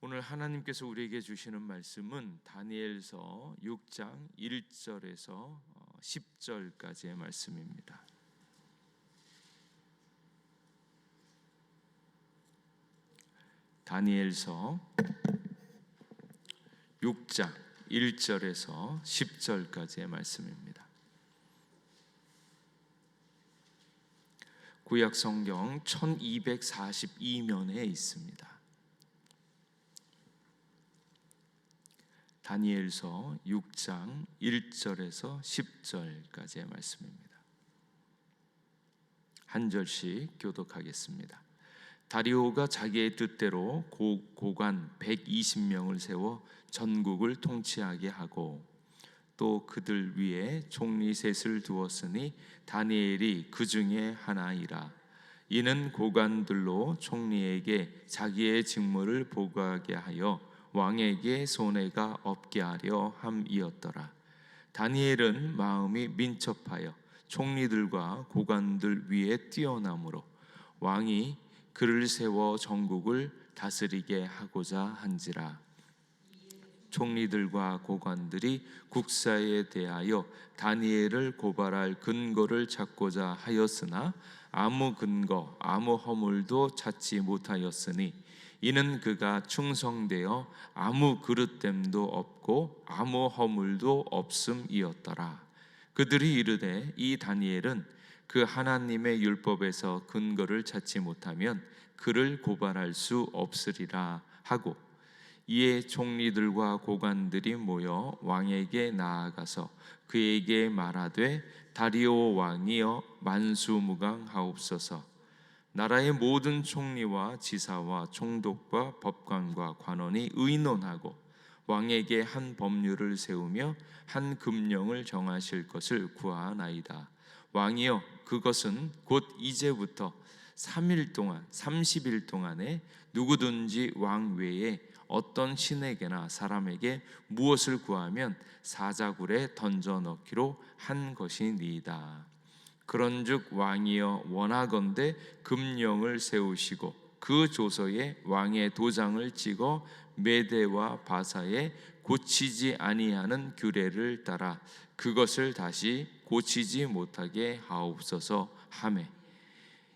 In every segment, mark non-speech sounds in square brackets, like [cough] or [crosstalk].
오늘 하나님께서 우리에게 주시는 말씀은 다니엘서 6장 1절에서 10절까지의 말씀입니다. 다니엘서 6장 1절에서 10절까지의 말씀입니다. 구약 성경 1242면에 있습니다. 다니엘서 6장 1절에서 10절까지의 말씀입니다. 한 절씩 교독하겠습니다. 다리오가 자기의 뜻대로 고, 고관 120명을 세워 전국을 통치하게 하고 또 그들 위에 총리 셋을 두었으니 다니엘이 그 중에 하나이라 이는 고관들로 총리에게 자기의 직무를 보고하게 하여 왕에게 손해가 없게 하려 함이었더라. 다니엘은 마음이 민첩하여 총리들과 고관들 위에 뛰어나므로 왕이 그를 세워 전국을 다스리게 하고자 한지라. 총리들과 고관들이 국사에 대하여 다니엘을 고발할 근거를 찾고자 하였으나 아무 근거 아무 허물도 찾지 못하였으니 이는 그가 충성되어 아무 그릇됨도 없고 아무 허물도 없음이었더라. 그들이 이르되 이 다니엘은 그 하나님의 율법에서 근거를 찾지 못하면 그를 고발할 수 없으리라 하고 이에 총리들과 고관들이 모여 왕에게 나아가서 그에게 말하되 다리오 왕이여 만수무강하옵소서 나라의 모든 총리와 지사와 총독과 법관과 관원이 의논하고 왕에게 한 법률을 세우며 한 금령을 정하실 것을 구하나이다 왕이여 그것은 곧 이제부터 3일 동안 30일 동안에 누구든지 왕 외에 어떤 신에게나 사람에게 무엇을 구하면 사자굴에 던져 넣기로 한 것이니이다. 그런즉 왕이여 원하건대 금령을 세우시고 그 조서에 왕의 도장을 찍어 메대와 바사에 고치지 아니하는 규례를 따라 그것을 다시 고치지 못하게 하옵소서. 하매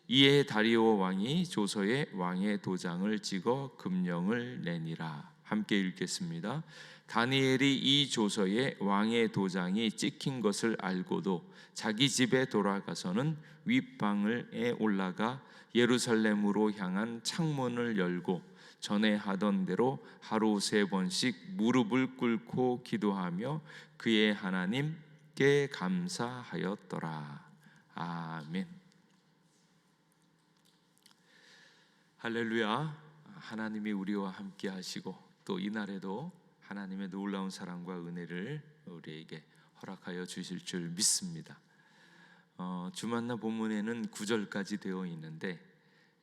이에 다리오 왕이 조서에 왕의 도장을 찍어 금령을 내니라. 함께 읽겠습니다. 다니엘이 이 조서에 왕의 도장이 찍힌 것을 알고도 자기 집에 돌아가서는 윗방에 올라가 예루살렘으로 향한 창문을 열고 전에 하던 대로 하루 세 번씩 무릎을 꿇고 기도하며 그의 하나님께 감사하였더라. 아멘. 할렐루야. 하나님이 우리와 함께 하시고 또 이날에도 하나님의 놀라운 사랑과 은혜를 우리에게 허락하여 주실 줄 믿습니다. 어, 주만나 본문에는 9절까지 되어 있는데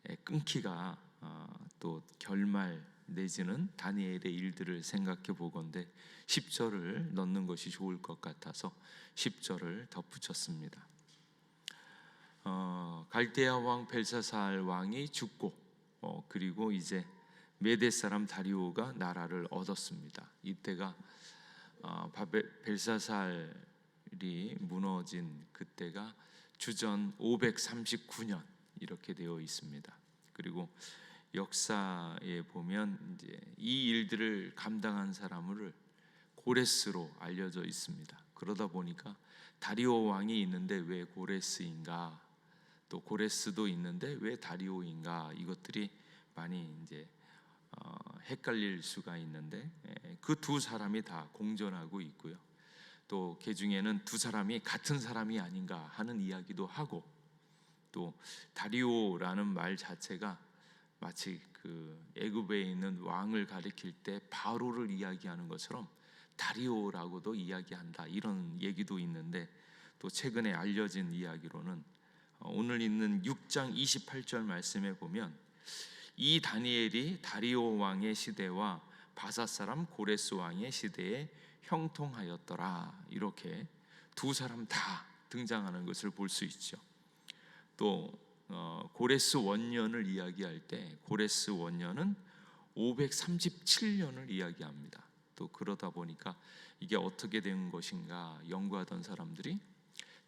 에, 끊기가 어, 또 결말 내지는 다니엘의 일들을 생각해 보건대 10절을 넣는 것이 좋을 것 같아서 10절을 덧붙였습니다. 어, 갈대아 왕 벨사살 왕이 죽고 어, 그리고 이제 메대 사람 다리오가 나라를 얻었습니다. 이때가 어, 벨사살이 무너진 그때가 주전 539년 이렇게 되어 있습니다. 그리고 역사에 보면 이제 이 일들을 감당한 사람을 고레스로 알려져 있습니다. 그러다 보니까 다리오 왕이 있는데 왜 고레스인가? 또 고레스도 있는데 왜 다리오인가? 이것들이 많이 이제 어, 헷갈릴 수가 있는데 그 두 사람이 다 공존하고 있고요. 또그 중에는 두 사람이 같은 사람이 아닌가 하는 이야기도 하고 또 다리오라는 말 자체가 마치 그 애굽에 있는 왕을 가리킬 때 바로를 이야기하는 것처럼 다리오라고도 이야기한다 이런 얘기도 있는데 또 최근에 알려진 이야기로는 어, 오늘 있는 6장 28절 말씀에 보면 이 다니엘이 다리오 왕의 시대와 바사 사람 고레스 왕의 시대에 형통하였더라 이렇게 두 사람 다 등장하는 것을 볼 수 있죠. 또 어, 고레스 원년을 이야기할 때 고레스 원년은 537년을 이야기합니다. 또 그러다 보니까 이게 어떻게 된 것인가 연구하던 사람들이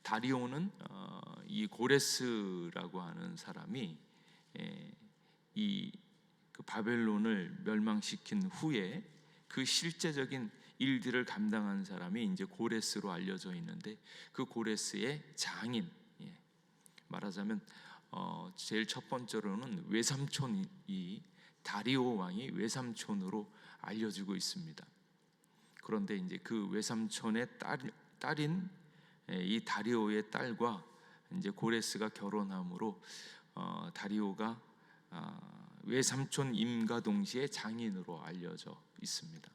다리오는 어, 이 고레스라고 하는 사람이 예, 이 그 바벨론을 멸망시킨 후에 그 실제적인 일들을 감당한 사람이 이제 고레스로 알려져 있는데 그 고레스의 장인 예, 말하자면 어, 제일 첫 번째로는 외삼촌이 다리오 왕이 외삼촌으로 알려지고 있습니다. 그런데 이제 그 외삼촌의 딸, 딸인 예, 이 다리오의 딸과 이제 고레스가 결혼함으로 어, 다리오가 아, 외삼촌 임가 동시에 장인으로 알려져 있습니다.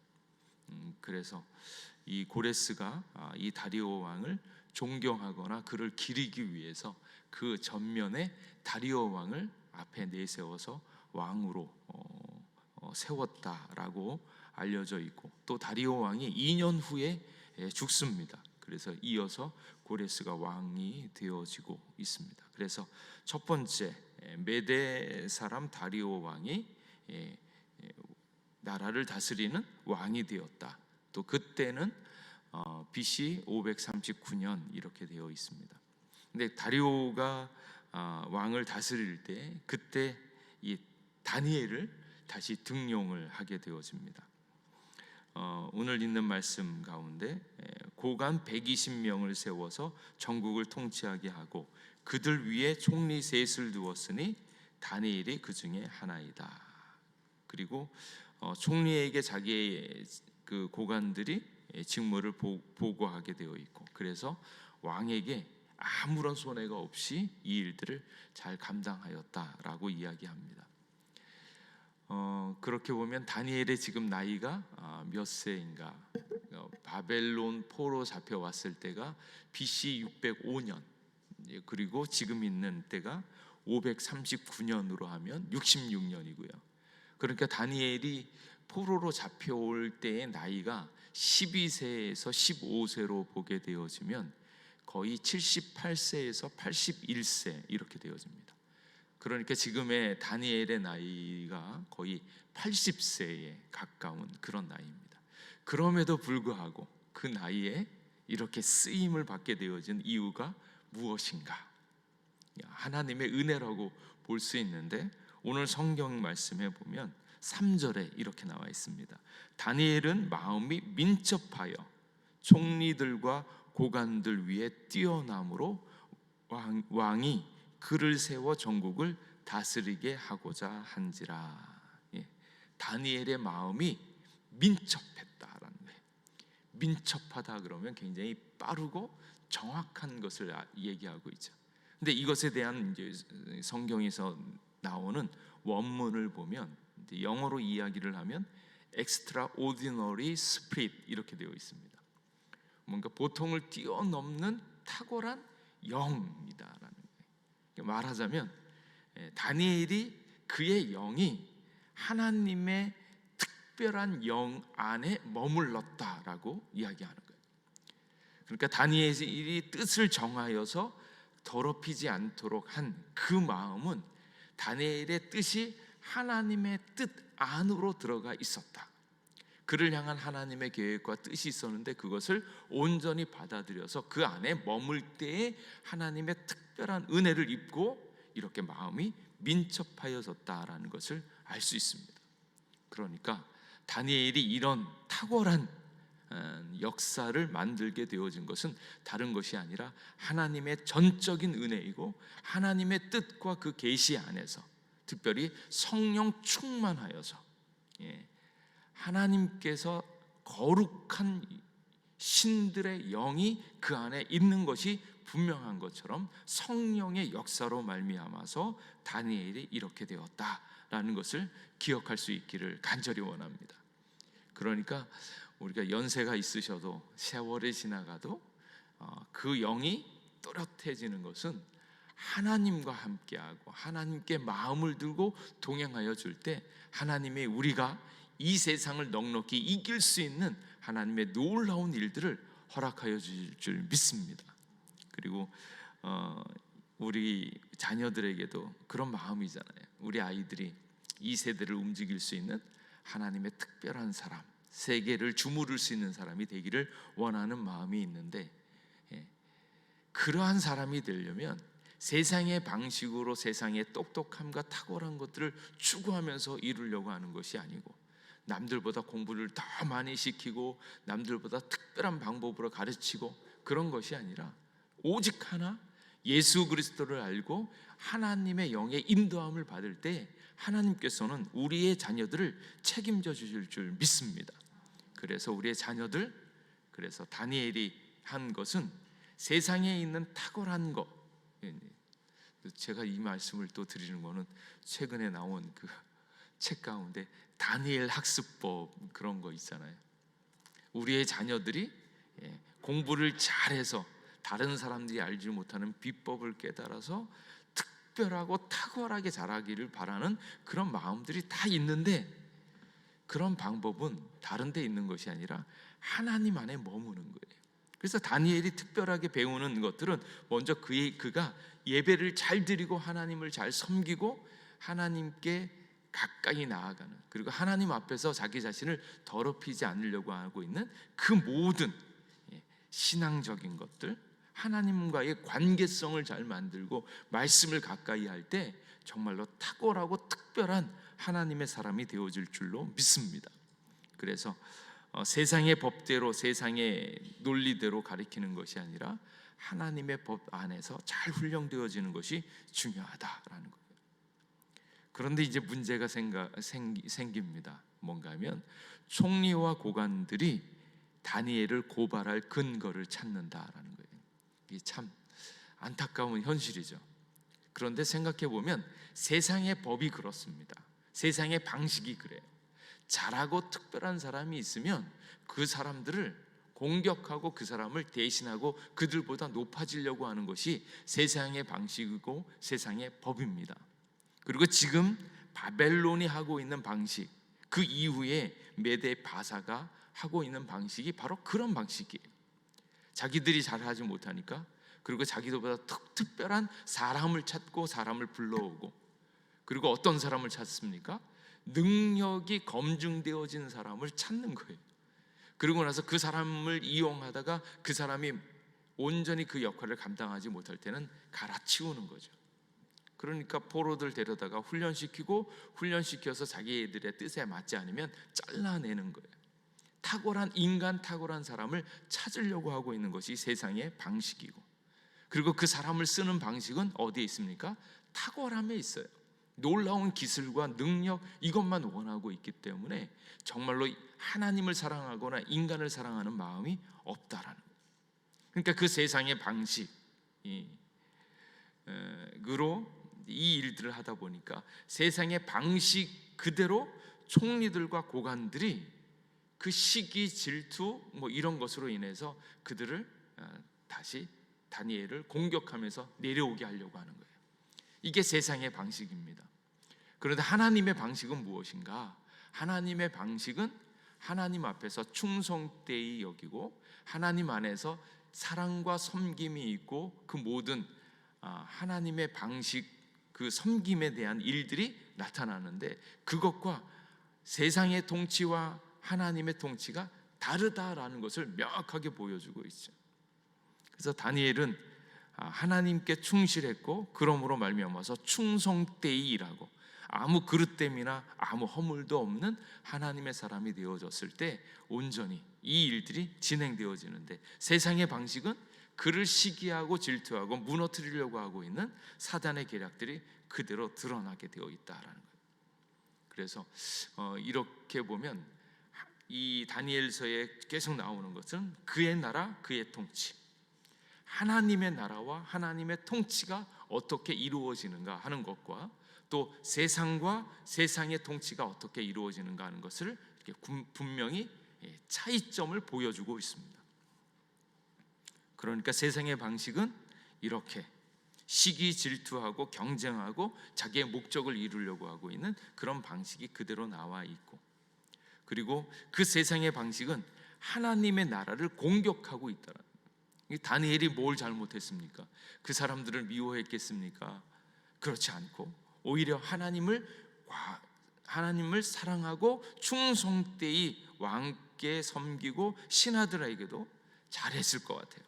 음, 그래서 이 고레스가 아, 이 다리오 왕을 존경하거나 그를 기리기 위해서 그 전면에 다리오 왕을 앞에 내세워서 왕으로 어, 어, 세웠다라고 알려져 있고 또 다리오 왕이 2년 후에 예, 죽습니다. 그래서 이어서 고레스가 왕이 되어지고 있습니다. 그래서 첫 번째 예, 메대 사람 다리오 왕이 예, 예, 나라를 다스리는 왕이 되었다. 또 그때는 어, BC 539년 이렇게 되어 있습니다. 근데 다리오가 아, 왕을 다스릴 때 그때 이 다니엘을 다시 등용을 하게 되어집니다. 어, 오늘 있는 말씀 가운데 에, 고관 120명을 세워서 전국을 통치하게 하고 그들 위에 총리 셋을 두었으니 다니엘이 그 중에 하나이다. 그리고 어, 총리에게 자기의 그 고관들이 직무를 보, 보고하게 되어 있고 그래서 왕에게 아무런 손해가 없이 이 일들을 잘 감당하였다라고 이야기합니다. 어, 그렇게 보면 다니엘의 지금 나이가 아, 몇 세인가? 어, 바벨론 포로 잡혀왔을 때가 BC 605년 예, 그리고 지금 있는 때가 539년으로 하면 66년이고요. 그러니까 다니엘이 포로로 잡혀올 때의 나이가 12세에서 15세로 보게 되어지면 거의 78세에서 81세 이렇게 되어집니다. 그러니까 지금의 다니엘의 나이가 거의 80세에 가까운 그런 나이입니다. 그럼에도 불구하고 그 나이에 이렇게 쓰임을 받게 되어진 이유가 무엇인가? 하나님의 은혜라고 볼 수 있는데 오늘 성경 말씀에 보면 3절에 이렇게 나와 있습니다. 다니엘은 마음이 민첩하여 총리들과 고관들 위에 뛰어남으로 왕, 왕이 그를 세워 전국을 다스리게 하고자 한지라. 예. 다니엘의 마음이 민첩했다라는 거예요. 민첩하다 그러면 굉장히 빠르고 정확한 것을 아- 얘기하고 있죠. 근데 이것에 대한 이제 성경에서 나오는 원문을 보면 영어로 이야기를 하면 extraordinary spirit 이렇게 되어 있습니다. 뭔가 보통을 뛰어넘는 탁월한 영이다라는 거예요. 말하자면 예, 다니엘이 그의 영이 하나님의 특별한 영 안에 머물렀다라고 이야기하는. 그러니까 다니엘이 뜻을 정하여서 더럽히지 않도록 한 그 마음은 다니엘의 뜻이 하나님의 뜻 안으로 들어가 있었다. 그를 향한 하나님의 계획과 뜻이 있었는데 그것을 온전히 받아들여서 그 안에 머물 때에 하나님의 특별한 은혜를 입고 이렇게 마음이 민첩하여졌다라는 것을 알 수 있습니다. 그러니까 다니엘이 이런 탁월한 어, 역사를 만들게 되어진 것은 다른 것이 아니라 하나님의 전적인 은혜이고 하나님의 뜻과 그 계시 안에서 특별히 성령 충만하여서 예, 하나님께서 거룩한 신들의 영이 그 안에 있는 것이 분명한 것처럼 성령의 역사로 말미암아서 다니엘이 이렇게 되었다라는 것을 기억할 수 있기를 간절히 원합니다. 그러니까 우리가 연세가 있으셔도 세월이 지나가도 어, 그 영이 또렷해지는 것은 하나님과 함께하고 하나님께 마음을 들고 동행하여 줄 때 하나님의 우리가 이 세상을 넉넉히 이길 수 있는 하나님의 놀라운 일들을 허락하여 주실 줄 믿습니다. 그리고 어, 우리 자녀들에게도 그런 마음이잖아요. 우리 아이들이 이 세대를 움직일 수 있는 하나님의 특별한 사람, 세계를 주무를 수 있는 사람이 되기를 원하는 마음이 있는데 예, 그러한 사람이 되려면 세상의 방식으로 세상의 똑똑함과 탁월한 것들을 추구하면서 이루려고 하는 것이 아니고 남들보다 공부를 더 많이 시키고 남들보다 특별한 방법으로 가르치고 그런 것이 아니라 오직 하나 예수 그리스도를 알고 하나님의 영의 인도함을 받을 때 하나님께서는 우리의 자녀들을 책임져 주실 줄 믿습니다. 그래서 우리의 자녀들 그래서 다니엘이 한 것은 세상에 있는 탁월한 것 예, 제가 이 말씀을 또 드리는 거는 최근에 나온 그 [laughs] 책 가운데 다니엘 학습법 그런 거 있잖아요. 우리의 자녀들이 예, 공부를 잘해서 다른 사람들이 알지 못하는 비법을 깨달아서 특별하고 탁월하게 자라기를 바라는 그런 마음들이 다 있는데 그런 방법은 다른 데 있는 것이 아니라 하나님 안에 머무는 거예요. 그래서 다니엘이 특별하게 배우는 것들은 먼저 그의 그가 예배를 잘 드리고 하나님을 잘 섬기고 하나님께 가까이 나아가는 그리고 하나님 앞에서 자기 자신을 더럽히지 않으려고 하고 있는 그 모든 예, 신앙적인 것들 하나님과의 관계성을 잘 만들고 말씀을 가까이 할 때 정말로 탁월하고 특별한 하나님의 사람이 되어질 줄로 믿습니다. 그래서 어, 세상의 법대로 세상의 논리대로 가리키는 것이 아니라 하나님의 법 안에서 잘 훈련되어지는 것이 중요하다라는 거예요. 그런데 이제 문제가 생가, 생기, 생깁니다. 뭔가 하면 총리와 고관들이 다니엘을 고발할 근거를 찾는다라는 거예요. 이게 참 안타까운 현실이죠. 그런데 생각해 보면 세상의 법이 그렇습니다. 세상의 방식이 그래요. 잘하고 특별한 사람이 있으면 그 사람들을 공격하고 그 사람을 대신하고 그들보다 높아지려고 하는 것이 세상의 방식이고 세상의 법입니다. 그리고 지금 바벨론이 하고 있는 방식, 그 이후에 메데 바사가 하고 있는 방식이 바로 그런 방식이에요. 자기들이 잘하지 못하니까 그리고 자기들보다 특, 특별한 사람을 찾고 사람을 불러오고 그리고 어떤 사람을 찾습니까? 능력이 검증되어진 사람을 찾는 거예요. 그리고 나서 그 사람을 이용하다가 그 사람이 온전히 그 역할을 감당하지 못할 때는 갈아치우는 거죠. 그러니까 포로들 데려다가 훈련시키고 훈련시켜서 자기들의 뜻에 맞지 않으면 잘라내는 거예요. 탁월한 인간 탁월한 사람을 찾으려고 하고 있는 것이 세상의 방식이고 그리고 그 사람을 쓰는 방식은 어디에 있습니까? 탁월함에 있어요. 놀라운 기술과 능력 이것만 원하고 있기 때문에 정말로 하나님을 사랑하거나 인간을 사랑하는 마음이 없다라는 거예요. 그러니까 그 세상의 방식으로 이 일들을 하다 보니까 세상의 방식 그대로 총리들과 고관들이 그 시기 질투 뭐 이런 것으로 인해서 그들을 어, 다시 다니엘을 공격하면서 내려오게 하려고 하는 거예요. 이게 세상의 방식입니다. 그런데 하나님의 방식은 무엇인가? 하나님의 방식은 하나님 앞에서 충성되이 여기고 하나님 안에서 사랑과 섬김이 있고 그 모든 아, 하나님의 방식 그 섬김에 대한 일들이 나타나는데 그것과 세상의 통치와 하나님의 통치가 다르다라는 것을 명확하게 보여주고 있죠. 그래서 다니엘은 아, 하나님께 충실했고 그러므로 말미암아서 충성되이라고 아무 그릇됨이나 아무 허물도 없는 하나님의 사람이 되어졌을 때 온전히 이 일들이 진행되어지는데 세상의 방식은 그를 시기하고 질투하고 무너뜨리려고 하고 있는 사단의 계략들이 그대로 드러나게 되어 있다라는 거예요. 그래서 어, 이렇게 보면 이 다니엘서에 계속 나오는 것은 그의 나라, 그의 통치, 하나님의 나라와 하나님의 통치가 어떻게 이루어지는가 하는 것과 또 세상과 세상의 통치가 어떻게 이루어지는가 하는 것을 분명히 예, 차이점을 보여주고 있습니다. 그러니까 세상의 방식은 이렇게 시기 질투하고 경쟁하고 자기의 목적을 이루려고 하고 있는 그런 방식이 그대로 나와 있고 그리고 그 세상의 방식은 하나님의 나라를 공격하고 있다는 다니엘이 뭘 잘못했습니까? 그 사람들을 미워했겠습니까? 그렇지 않고 오히려 하나님을 하나님을 사랑하고 충성되이 왕께 섬기고 신하들에게도 잘했을 것 같아요.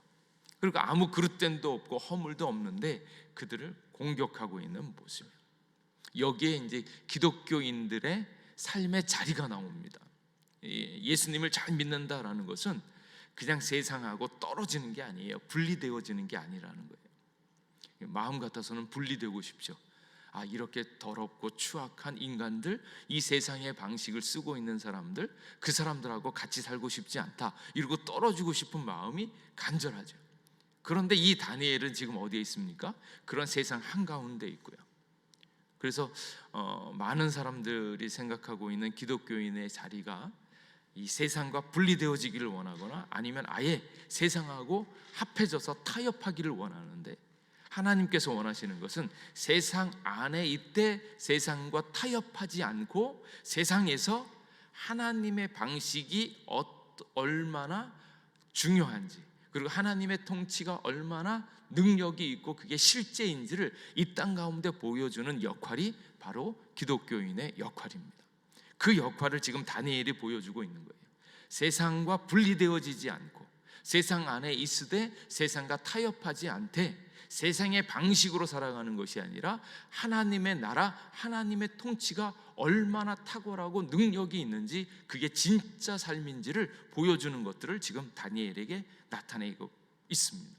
그리고 아무 그릇됨도 없고 허물도 없는데 그들을 공격하고 있는 모습이에요. 여기에 이제 기독교인들의 삶의 자리가 나옵니다. 이 예수님을 잘 믿는다라는 것은 그냥 세상하고 떨어지는 게 아니에요. 분리되어지는 게 아니라는 거예요. 마음 같아서는 분리되고 싶죠. 아 이렇게 더럽고 추악한 인간들, 이 세상의 방식을 쓰고 있는 사람들, 그 사람들하고 같이 살고 싶지 않다. 이러고 떨어지고 싶은 마음이 간절하죠. 그런데 이 다니엘은 지금 어디에 있습니까? 그런 세상 한가운데 있고요. 그래서 어, 많은 사람들이 생각하고 있는 기독교인의 자리가 이 세상과 분리되어지기를 원하거나 아니면 아예 세상하고 합해져서 타협하기를 원하는데 하나님께서 원하시는 것은 세상 안에 있되 세상과 타협하지 않고 세상에서 하나님의 방식이 어, 얼마나 중요한지 그리고 하나님의 통치가 얼마나 능력이 있고 그게 실제인지를 이 땅 가운데 보여주는 역할이 바로 기독교인의 역할입니다. 그 역할을 지금 다니엘이 보여주고 있는 거예요. 세상과 분리되어지지 않고 세상 안에 있으되 세상과 타협하지 않되 세상의 방식으로 살아가는 것이 아니라 하나님의 나라, 하나님의 통치가 얼마나 탁월하고 능력이 있는지 그게 진짜 삶인지를 보여주는 것들을 지금 다니엘에게 나타내고 있습니다.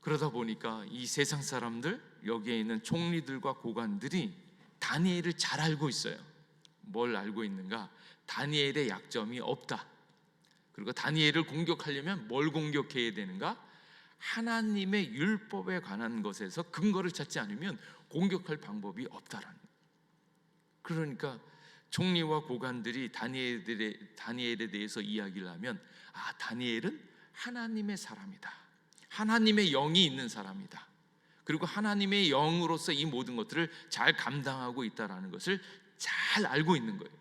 그러다 보니까 이 세상 사람들 여기에 있는 총리들과 고관들이 다니엘을 잘 알고 있어요. 뭘 알고 있는가? 다니엘의 약점이 없다. 그리고 다니엘을 공격하려면 뭘 공격해야 되는가? 하나님의 율법에 관한 것에서 근거를 찾지 않으면 공격할 방법이 없다라는. 그러니까 총리와 고관들이 다니엘에, 다니엘에 대해서 이야기를 하면 아 다니엘은 하나님의 사람이다. 하나님의 영이 있는 사람이다. 그리고 하나님의 영으로서 이 모든 것들을 잘 감당하고 있다라는 것을 잘 알고 있는 거예요.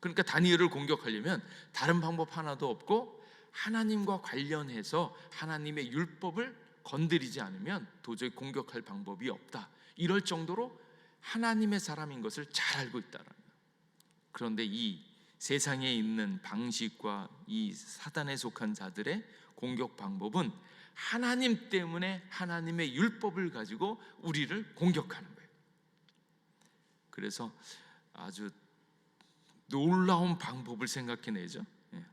그러니까 다니엘을 공격하려면 다른 방법 하나도 없고 하나님과 관련해서 하나님의 율법을 건드리지 않으면 도저히 공격할 방법이 없다. 이럴 정도로 하나님의 사람인 것을 잘 알고 있다는 거예요. 그런데 이 세상에 있는 방식과 이 사단에 속한 자들의 공격 방법은 하나님 때문에 하나님의 율법을 가지고 우리를 공격하는 거예요. 그래서 아주 놀라운 방법을 생각해내죠. 예.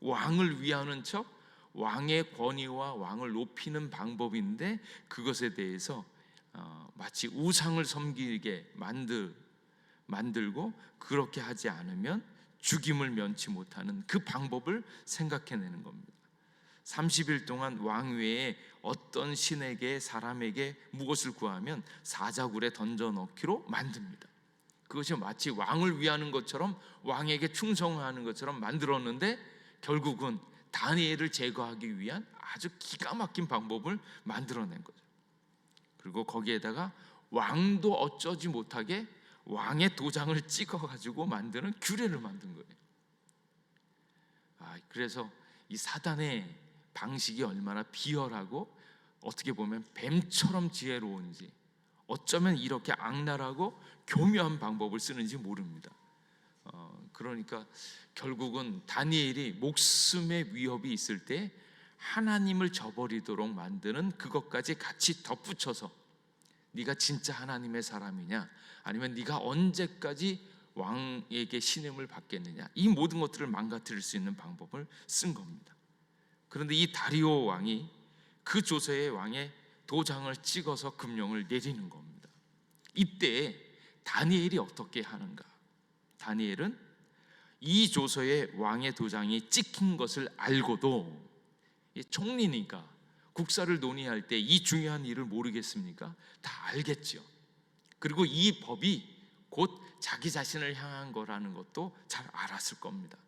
왕을 위하는 척 왕의 권위와 왕을 높이는 방법인데 그것에 대해서 어, 마치 우상을 섬기게 만들 만들고 그렇게 하지 않으면 죽임을 면치 못하는 그 방법을 생각해내는 겁니다. 30일 동안 왕 외에 어떤 신에게 사람에게 무엇을 구하면 사자굴에 던져 넣기로 만듭니다. 그것이 마치 왕을 위하는 것처럼 왕에게 충성하는 것처럼 만들었는데 결국은 다니엘을 제거하기 위한 아주 기가 막힌 방법을 만들어낸 거죠. 그리고 거기에다가 왕도 어쩌지 못하게 왕의 도장을 찍어 가지고 만드는 규례를 만든 거예요. 아, 그래서 이 사단의 방식이 얼마나 비열하고 어떻게 보면 뱀처럼 지혜로운지 어쩌면 이렇게 악랄하고 교묘한 방법을 쓰는지 모릅니다. 어, 그러니까 결국은 다니엘이 목숨의 위협이 있을 때 하나님을 저버리도록 만드는 그것까지 같이 덧붙여서 네가 진짜 하나님의 사람이냐 아니면 네가 언제까지 왕에게 신임을 받겠느냐 이 모든 것들을 망가뜨릴 수 있는 방법을 쓴 겁니다. 그런데 이 다리오 왕이 그 조서의 왕의 도장을 찍어서 금령을 내리는 겁니다. 이때 다니엘이 어떻게 하는가? 다니엘은 이 조서에 왕의 도장이 찍힌 것을 알고도 총리니까 국사를 논의할 때 이 중요한 일을 모르겠습니까? 다 알겠죠. 그리고 이 법이 곧 자기 자신을 향한 거라는 것도 잘 알았을 겁니다.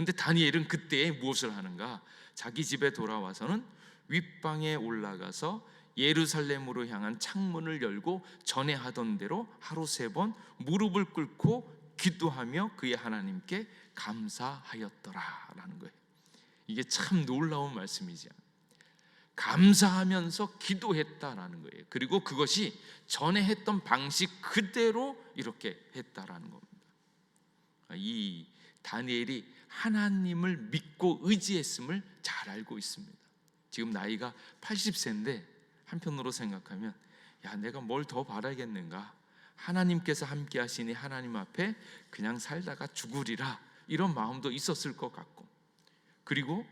근데 다니엘은 그때 무엇을 하는가? 자기 집에 돌아와서는 윗방에 올라가서 예루살렘으로 향한 창문을 열고 전에 하던 대로 하루 세 번 무릎을 꿇고 기도하며 그의 하나님께 감사하였더라라는 거예요. 이게 참 놀라운 말씀이죠. 감사하면서 기도했다라는 거예요. 그리고 그것이 전에 했던 방식 그대로 이렇게 했다라는 겁니다. 이 다니엘이 하나님을 믿고 의지했음을 잘 알고 있습니다. 지금 나이가 80세인데 한편으로 생각하면 야 내가 뭘 더 바라겠는가? 하나님께서 함께 하시니 하나님 앞에 그냥 살다가 죽으리라 이런 마음도 있었을 것 같고 그리고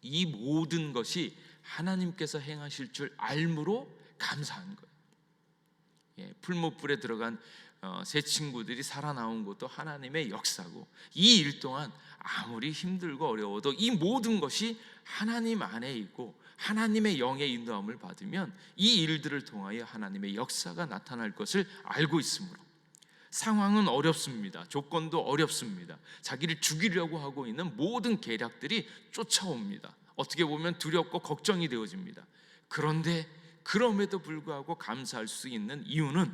이 모든 것이 하나님께서 행하실 줄 알므로 감사한 거예요. 예, 풀무불에 들어간 어, 새 친구들이 살아나온 것도 하나님의 역사고 이 일 동안 아무리 힘들고 어려워도 이 모든 것이 하나님 안에 있고 하나님의 영의 인도함을 받으면 이 일들을 통하여 하나님의 역사가 나타날 것을 알고 있으므로 상황은 어렵습니다. 조건도 어렵습니다. 자기를 죽이려고 하고 있는 모든 계략들이 쫓아옵니다. 어떻게 보면 두렵고 걱정이 되어집니다. 그런데 그럼에도 불구하고 감사할 수 있는 이유는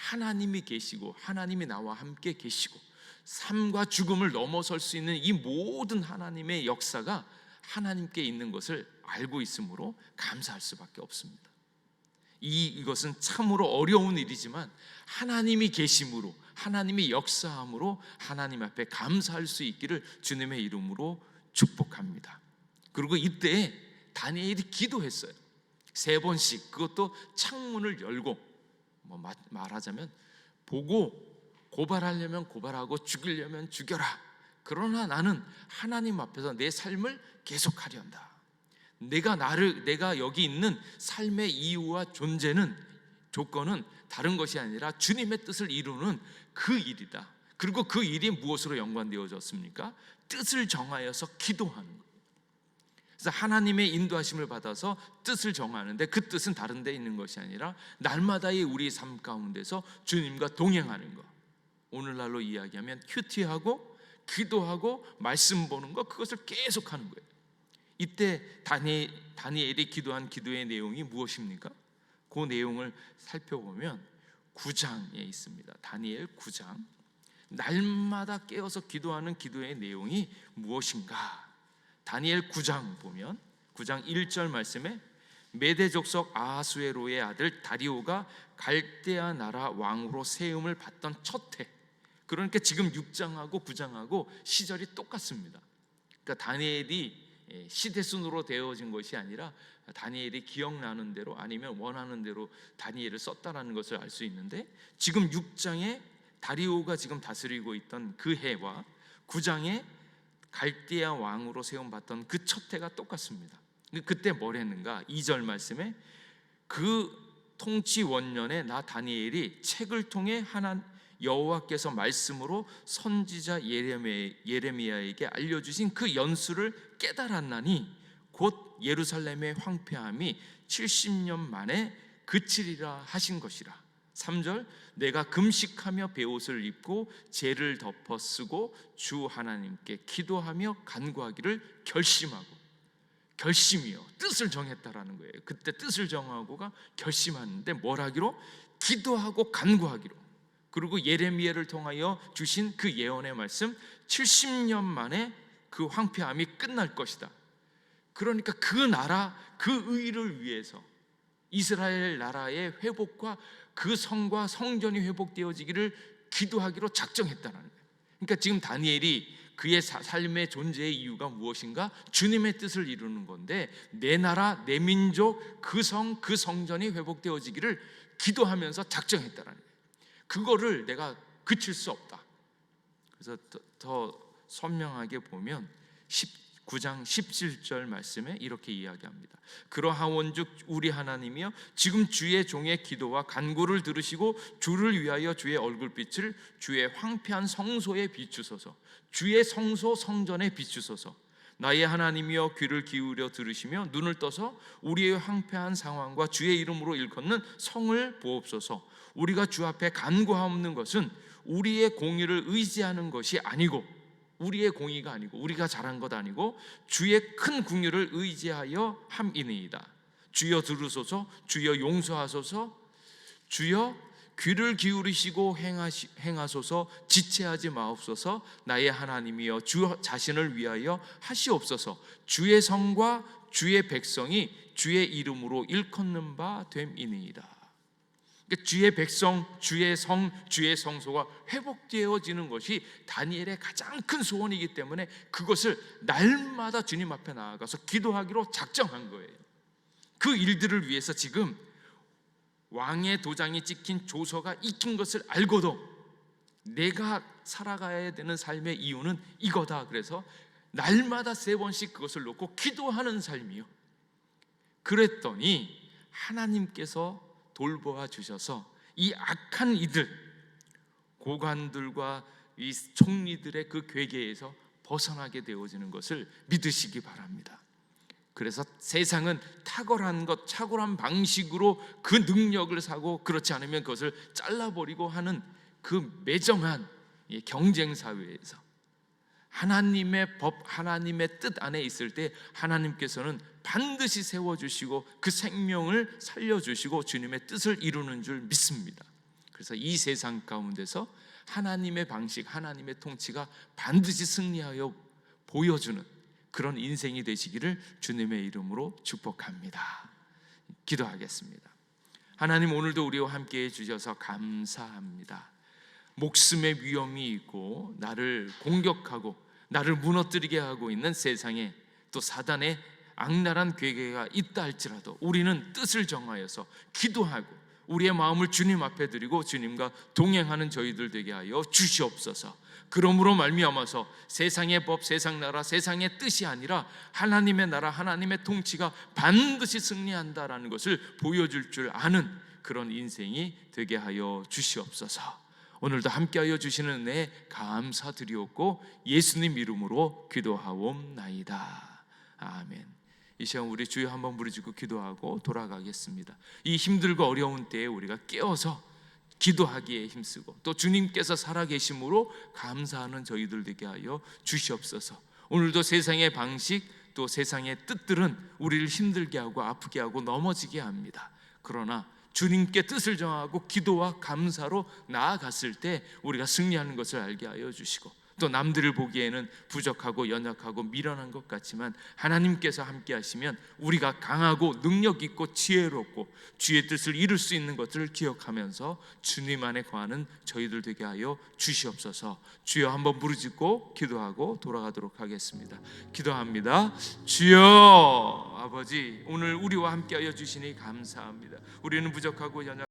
하나님이 계시고 하나님이 나와 함께 계시고 삶과 죽음을 넘어설 수 있는 이 모든 하나님의 역사가 하나님께 있는 것을 알고 있으므로 감사할 수밖에 없습니다. 이 이것은 참으로 어려운 일이지만 하나님이 계심으로 하나님이 역사함으로 하나님 앞에 감사할 수 있기를 주님의 이름으로 축복합니다. 그리고 이때 다니엘이 기도했어요. 세 번씩 그것도 창문을 열고 뭐 마- 말하자면 보고 고발하려면 고발하고 죽이려면 죽여라. 그러나 나는 하나님 앞에서 내 삶을 계속하련다. 내가 나를 내가 여기 있는 삶의 이유와 존재는 조건은 다른 것이 아니라 주님의 뜻을 이루는 그 일이다. 그리고 그 일이 무엇으로 연관되어졌습니까? 뜻을 정하여서 기도하는 것. 그래서 하나님의 인도하심을 받아서 뜻을 정하는데 그 뜻은 다른 데 있는 것이 아니라 날마다의 우리 삶 가운데서 주님과 동행하는 것. 오늘날로 이야기하면 큐티하고 기도하고 말씀 보는 것 그것을 계속 하는 거예요. 이때 다니, 다니엘이 기도한 기도의 내용이 무엇입니까? 그 내용을 살펴보면 9장에 있습니다. 다니엘 9장. 날마다 깨어서 기도하는 기도의 내용이 무엇인가? 다니엘 9장 보면 9장 1절 말씀에 메대 족속 아하수에로의 아들 다리오가 갈대아 나라 왕으로 세움을 받던 첫 해. 그러니까 지금 6장하고 9장하고 시절이 똑같습니다. 그러니까 다니엘이 예, 시대 순으로 되어진 것이 아니라 다니엘이 기억나는 대로 아니면 원하는 대로 다니엘을 썼다라는 것을 알 수 있는데 지금 6장에 다리오가 지금 다스리고 있던 그 해와 9장에 갈대아 왕으로 세움 받던 그 첫 해가 똑같습니다. 그때 뭘 했는가? 2절 말씀에 그 통치 원년에 나 다니엘이 책을 통해 하나 여호와께서 말씀으로 선지자 예레미, 예레미야에게 알려주신 그 연수를 깨달았나니 곧 예루살렘의 황폐함이 70년 만에 그치리라 하신 것이라 3절 내가 금식하며 베옷을 입고 죄를 덮어 쓰고 주 하나님께 기도하며 간구하기를 결심하고 결심이요 뜻을 정했다라는 거예요. 그때 뜻을 정하고가 결심하는데 뭘 하기로 기도하고 간구하기로 그리고 예레미야를 통하여 주신 그 예언의 말씀 70년 만에 그 황폐함이 끝날 것이다. 그러니까 그 나라 그 의를 위해서 이스라엘 나라의 회복과 그 성과 성전이 회복되어지기를 기도하기로 작정했다는 거예요. 그러니까 지금 다니엘이 그의 사- 삶의 존재의 이유가 무엇인가? 주님의 뜻을 이루는 건데 내 나라, 내 민족, 그 성, 그 성전이 회복되어지기를 기도하면서 작정했다는 거예요. 그거를 내가 그칠 수 없다. 그래서 더, 더 선명하게 보면 19장 17절 말씀에 이렇게 이야기합니다. 그러하원즉 우리 하나님이여 지금 주의 종의 기도와 간구를 들으시고 주를 위하여 주의 얼굴빛을 주의 황폐한 성소에 비추소서. 주의 성소 성전에 비추소서. 나의 하나님이여 귀를 기울여 들으시며 눈을 떠서 우리의 황폐한 상황과 주의 이름으로 일컫는 성을 보옵소서. 우리가 주 앞에 간구하옵는 것은 우리의 공의를 의지하는 것이 아니고 우리의 공의가 아니고 우리가 잘한 것 아니고 주의 큰 궁유를 의지하여 함이니이다. 주여 들으소서, 주여 용서하소서, 주여 귀를 기울이시고 행하시, 행하소서, 지체하지 마옵소서. 나의 하나님이여 주 자신을 위하여 하시옵소서. 주의 성과 주의 백성이 주의 이름으로 일컫는 바 됨이니이다. 그러니까 주의 백성, 주의 성, 주의 성소가 회복되어지는 것이 다니엘의 가장 큰 소원이기 때문에 그것을 날마다 주님 앞에 나아가서 기도하기로 작정한 거예요. 그 일들을 위해서 지금 왕의 도장이 찍힌 조서가 익힌 것을 알고도 내가 살아가야 되는 삶의 이유는 이거다. 그래서 날마다 세 번씩 그것을 놓고 기도하는 삶이요. 그랬더니 하나님께서 돌보아 주셔서 이 악한 이들 고관들과 이 총리들의 그 괴계에서 벗어나게 되어지는 것을 믿으시기 바랍니다. 그래서 세상은 탁월한 것, 탁월한 방식으로 그 능력을 사고 그렇지 않으면 그것을 잘라버리고 하는 그 매정한 이 경쟁 사회에서 하나님의 법, 하나님의 뜻 안에 있을 때 하나님께서는 반드시 세워주시고 그 생명을 살려주시고 주님의 뜻을 이루는 줄 믿습니다. 그래서 이 세상 가운데서 하나님의 방식, 하나님의 통치가 반드시 승리하여 보여주는 그런 인생이 되시기를 주님의 이름으로 축복합니다. 기도하겠습니다. 하나님 오늘도 우리와 함께 해주셔서 감사합니다. 목숨의 위험이 있고 나를 공격하고 나를 무너뜨리게 하고 있는 세상에 또 사단의 악랄한 괴계가 있다 할지라도 우리는 뜻을 정하여서 기도하고 우리의 마음을 주님 앞에 드리고 주님과 동행하는 저희들 되게 하여 주시옵소서. 그러므로 말미암아서 세상의 법, 세상 나라, 세상의 뜻이 아니라 하나님의 나라, 하나님의 통치가 반드시 승리한다라는 것을 보여줄 줄 아는 그런 인생이 되게 하여 주시옵소서. 오늘도 함께하여 주시는 은혜 감사드리옵고 예수님 이름으로 기도하옵나이다. 아멘. 이 시간 우리 주여 한번 부르짖고 기도하고 돌아가겠습니다. 이 힘들고 어려운 때에 우리가 깨어서 기도하기에 힘쓰고 또 주님께서 살아계심으로 감사하는 저희들 되게 하여 주시옵소서. 오늘도 세상의 방식 또 세상의 뜻들은 우리를 힘들게 하고 아프게 하고 넘어지게 합니다. 그러나 주님께 뜻을 정하고 기도와 감사로 나아갔을 때 우리가 승리하는 것을 알게 하여 주시고 또 남들을 보기에는 부족하고 연약하고 미련한 것 같지만 하나님께서 함께 하시면 우리가 강하고 능력 있고 지혜롭고 주의 뜻을 이룰 수 있는 것들을 기억하면서 주님 안에 거하는 저희들 되게 하여 주시옵소서. 주여 한번 부르짖고 기도하고 돌아가도록 하겠습니다. 기도합니다. 주여 아버지 오늘 우리와 함께 하여 주시니 감사합니다. 우리는 부족하고 연약